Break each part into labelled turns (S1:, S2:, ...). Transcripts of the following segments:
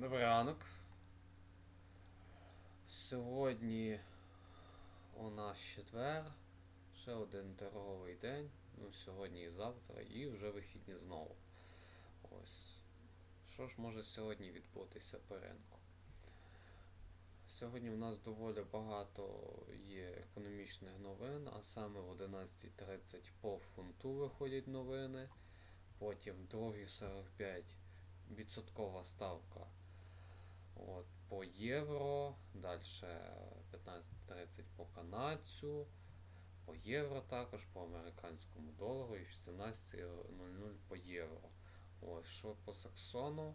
S1: Добрий ранок. Сьогодні у нас четвер, ще один торговий день. Ну, сьогодні і завтра, і вже вихідні знову. Ось. Що ж може сьогодні відбутися по ринку? Сьогодні в нас доволі багато є економічних новин, а саме в 11.30 по фунту виходять новини. Потім 2.45 відсоткова ставка от, по євро, далі 15.30 по канадцю, по євро також, по американському долару і 17.00 по євро. Ось, що по Саксону,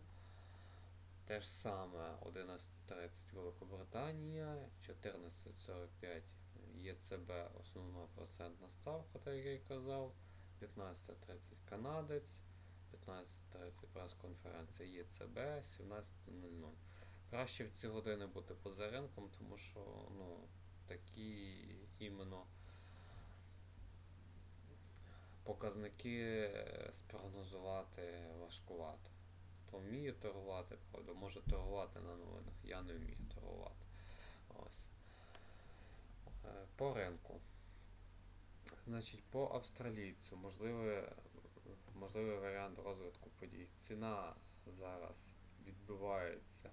S1: те ж саме 11.30 Великобританія, 14.45 ЄЦБ основна процентна ставка, так як я й казав, 15.30 канадець. 15.30 прес-конференція ЄЦБ, 17.00. Краще в ці години бути поза ринком, тому що ну, такі іменно показники е, спрогнозувати важкувато. Хто вміє торгувати, правда, може торгувати на новинах. Я не вмію торгувати. Ось. Е, По ринку. Значить, по австралійцю, можливе можливий варіант розвитку подій. Ціна зараз відбивається,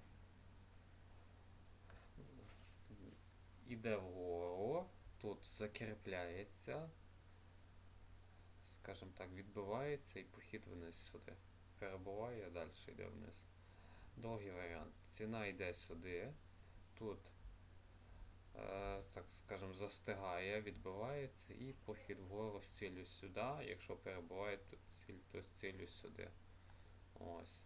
S1: іде вгору, тут закріпляється, скажімо так, відбивається і похід вниз сюди. Перебуває, далі йде вниз. Другий варіант. Ціна йде сюди, тут, е, так скажемо, застигає, відбивається і похід вгору з сюди. Якщо перебуває тут ціль, то з сюди. Ось.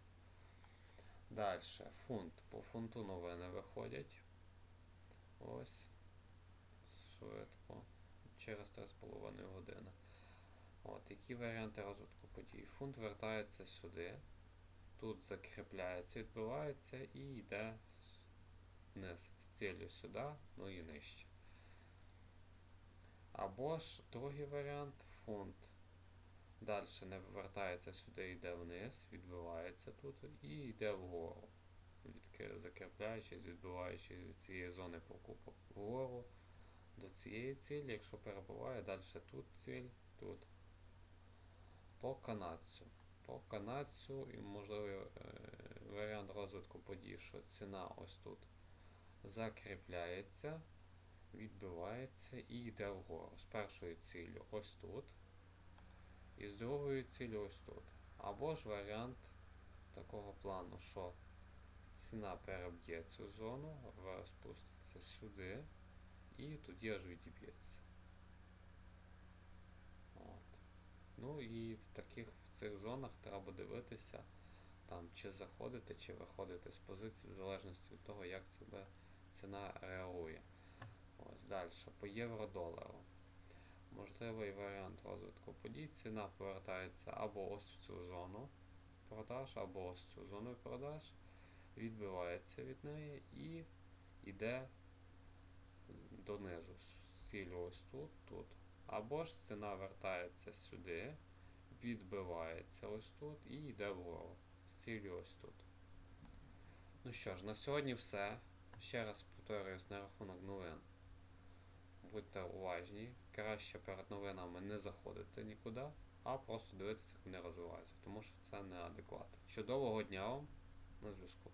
S1: Далі. Фунт. По фунту новини виходять. Ось. Швидко. Через 3,5 години. От, які варіанти розвитку подій? Фунт вертається сюди. Тут закріпляється, відбивається і йде вниз з ціллю сюди, ну і нижче. Або ж другий варіант фунт. Далі не вертається сюди, йде вниз, відбивається тут і йде вгору. Закріпляючись, відбиваючись від цієї зони покупок вгору до цієї цілі. Якщо перебуває, далі тут ціль, тут. По канадцю. По канадцю і можливий е, варіант розвитку подій, що ціна ось тут закріпляється, відбивається і йде вгору. З першою ціллю ось тут. І з другою ціллю ось тут. Або ж варіант такого плану, що ціна переб'є цю зону, вверх спуститься сюди і тоді аж відіб'ється. От. Ну і в таких в цих зонах треба дивитися, там, чи заходити, чи виходити з позиції, в залежності від того, як себе ціна реагує. Ось далі. По євро-долару. Можливий варіант розвитку подій. Ціна повертається або ось в цю зону продаж, або ось в цю зону продаж, відбивається від неї і йде донизу. з Цілю ось тут, тут. Або ж ціна вертається сюди, відбивається ось тут і йде вгору. З цілю ось тут. Ну що ж, на сьогодні все. Ще раз повторююсь на рахунок новин. Будьте уважні, краще перед новинами не заходити нікуди, а просто дивитися, як вони розвиваються, тому що це неадекватно. Чудового дня вам на зв'язку.